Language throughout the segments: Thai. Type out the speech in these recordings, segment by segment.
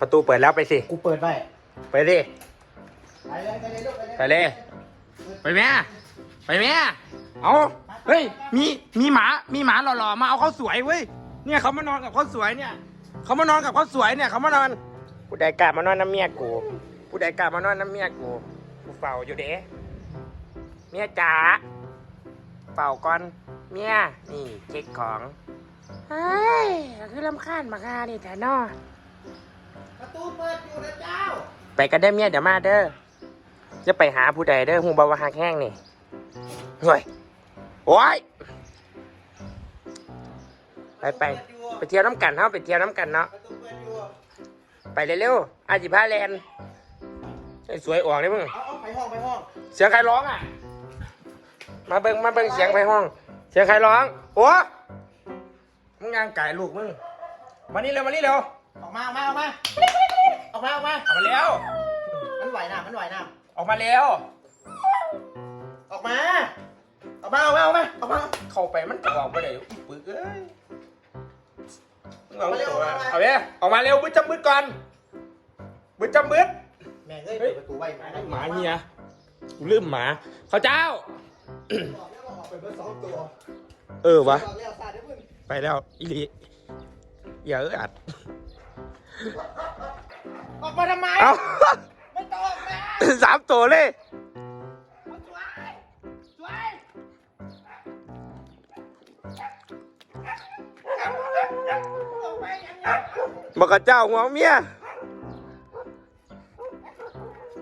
ประตูเปิดแล้วไปสิ กูเปิดไว้ไปดิ ไปเลยไปเลยลูกไปเลยไปเลย ไปแม่ ไปแม่ เอาเฮ้ย มีมีหมา มีหมาหล่อๆ มาเอาเขาวสวยเว้ย เนี่ยเขามานอนกับเขาวสวยเนี่ย เขามานอนกับเขาวสวยเนี่ยเขามานอน ผู้ใดกล้ามานอนน้ำเมียกู ผู้ใดกล้ามานอนน้ำเมียกู กูเฝ้าอยู่เด้เมียจ๋าเฝ้าก่อน เมีย นี่เช็คของ เฮ้ยคือลำคาญมาค่ะนี่แต่นอ ประตูเปิดอยู่นะเจ้า ไปกันเด้อเมียเดี๋ยวมาเด้อจะไปหาผู้ใดเด้อหูบาวาหักแห้งนี่เฮ้ยโอ้ยไปไปไปเที่ยวน้ำกันเนาะไปเที่ยวน้ำกันเนาะประตูเปิดอยู่ ไปเร็วๆอาจิพาแลนด์ไอ้สวยออกเลยมึงเอาเอาไปห้องไปห้อง เสียงใครร้องอะ มาเบิ่งมาเบิ่งเสียงไปห้อง เสียงใครร้องโอ้มึงยางไก่ลูกมึงมานี่เร็วมานี่เร็ว ออกมาออกมาออกมาออกมาออกมาออกมาเร็วมันไหวน้ำมันไหวน้ออกมาเร็วำออกมาออกมาออกมาออกมาออกมา เข้าไปมันออกไปได้อีปึกเอ้ยมึงเอาตัวมาเอาเว้ยออกมาเร็วบึ้ดจำบึ้ดก่อนบึ้ดจำบึ้ดแม่งเอ้ยเปิดประตูไว้มาได้หมาเฮียกูลืมหมาเขาเจ้า บอกแล้วว่าออกไปเบอร์สองตัวเออวะ บอกแล้วซาเดี๋ยวมึงไปแล้วอีหลีอย่าเอออัด ออกมาทำไม เอา ไม่ต้องออกมาสามตัวเลยเอาสวยสวยออกไปยังไงบอกกับเจ้าหัวเมีย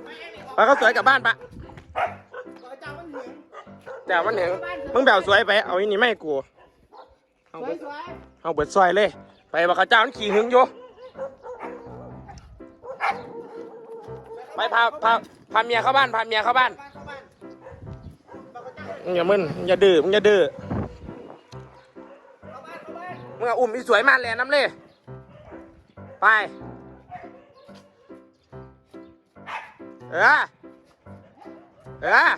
ไม่ให้นี่ออกไปเขาสวยกลับบ้านปะบอกเจ้ามันเหมือนแต่มันถึงมึงแบวสวยไป เอาอีนี่ไม่ให้กูเอาสวเบิยดสวยเอาเบิดซอยเลย ไปบอกกับเจ้ามันขี่หึงอยู่ ไปพาพาพาเมียเข้าบ้านพาเมียเข้าบ้านอกเจ้ามึงอย่ามึนมึงอย่าดื้อมึงอย่าดื้อมึงเอาอุ้มอีสวยมาแลน้ำเลยไป เออ เออ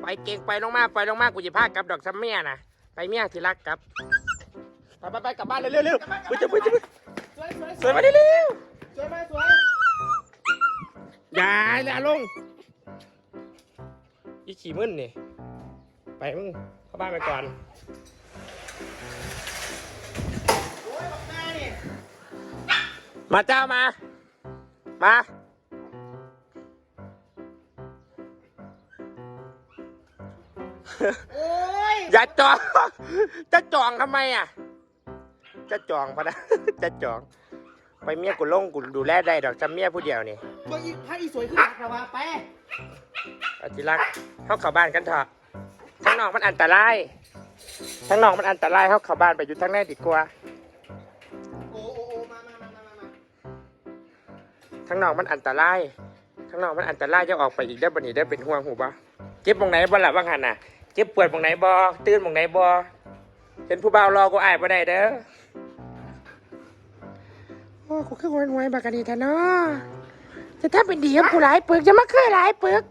ไปเก่งไปลงมาไปลงมากูจะพากับดอกซัมเมียนะไปเมียที่รักกับ ไปไปไปกลับบ้านเร็วเร็วเร็วไปจะไปจะสวยสวยสวยมาเร็ว อย่าอย่าลงอีขี่มึนนี่ ไปมึงเข้าบ้านไปก่อนโอ้ยบอกหน้านี่มาเจ้ามา มา โอ้ยอย่าจอง จะจองทำไมอะ จะจองพะนะ จะจอง ไปเมียกูลงกูดูแลได้ดอกจำเมียผู้เดียวนี่เบอร์อีถ้าอีสวยขึ้นหนักแต่ว่าไปเอาจิรักเข้าเข้าบ้านกันเถอะทางนอกมันอันตรายทางนอกมันอันตรายเข้าเข้าบ้านไปอยู่ทางในดีกว่าโอ้โอ้โอ้มามามามามามาทางนอกมันอันตรายทางนอกมันอันตรายจะออกไปอีกได้อบันนี้ได้อเป็นห่วงหูบ่เจ็บตรงไหนบ่ล่ะว่างหันน่ะเจ็บปวดตรงไหนบ่ตื่นตรงไหนบ่เป็นผู้บ่าวรอกูอายบ่ได้เด้อโอ้กูคือวนไว้บักกะดีแท้เนาะจะถ้าเป็นดีกับกูหลายปึกจะมาคือหลายปึก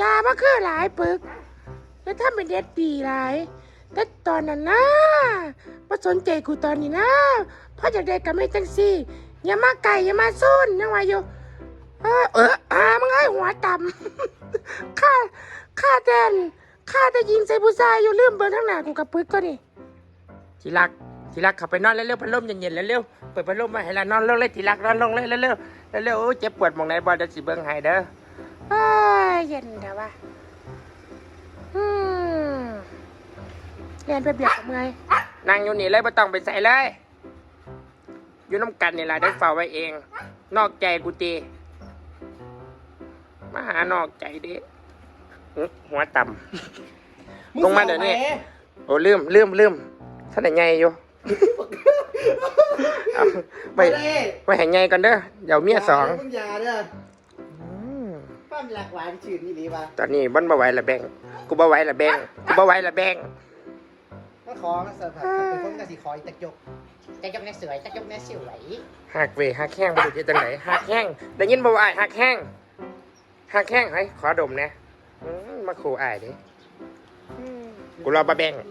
ยามาคือหลายปึกจะถ้าเป็นเด็ดปีหลายแต่ตอนนั้นนะมาสนใจกูตอนนี้นะพราะอยากได้กับไม่จังซี่อย่ามาไก่อย่ามาซุนยังไงอยู่เออเอออามึงให้หัวต่ำข้าข้าแดนข้าจะยิงใส่ผู้ชายอยู่ลืมเบอร์ทั้งหน้ากูกับปึกก็นี่ทีรัก ทีรักขับไปนอนเร็วๆพัดลมเย็นๆเร็วๆเปิดพัดลมมาให้ละนอนลงเลยทีรักนอนลงเลยเร็วๆเร็วๆโอ้ยเจ็บปวดหมองไหนบอลจะสิเบิ้งให้เด้อเอ้ยเย็นเถอะวะอืมเรียนไปเบียกกับเมื่อยนั่งอยู่นี่เลยไม่ต้องไปใส่เลยอยู่น้ำกันนี่แหละได้ฝ่าไว้เอง นอกใจกูตีมาหานอกใจเด้อื้อหัวต่ำลงมาเดี๋ยวนี้โอ้ลืมลืมลืมท่านไหนใหญ่อยู่ เอาไปไปเลยไปให้ใหญ่ก่อนเด้อเดี๋ยวเมียสองมึงอยาเด้ออืมป้ามหลักหวานชื่นนี่ดีป่ะตอนนี้บ้านบ่ไหวละแบงกูบ่ไหวละแบงกูบ่ไหวละแบงก็ขอมาเสิร์ฟผัดเป็นคนกะสิขออีกตะจกตะจกเนี่ยสวยตะจกเนี่ยสวยหักเวยหักแห้งไปดูที่จังไหนหักแห้งได้ยินบ่ว่าอ้ายหักแห้งหักแห้งเฮ้ยขอดมนะอืมมาขู่อ้ายดิอืมกูรอบ่แบงอื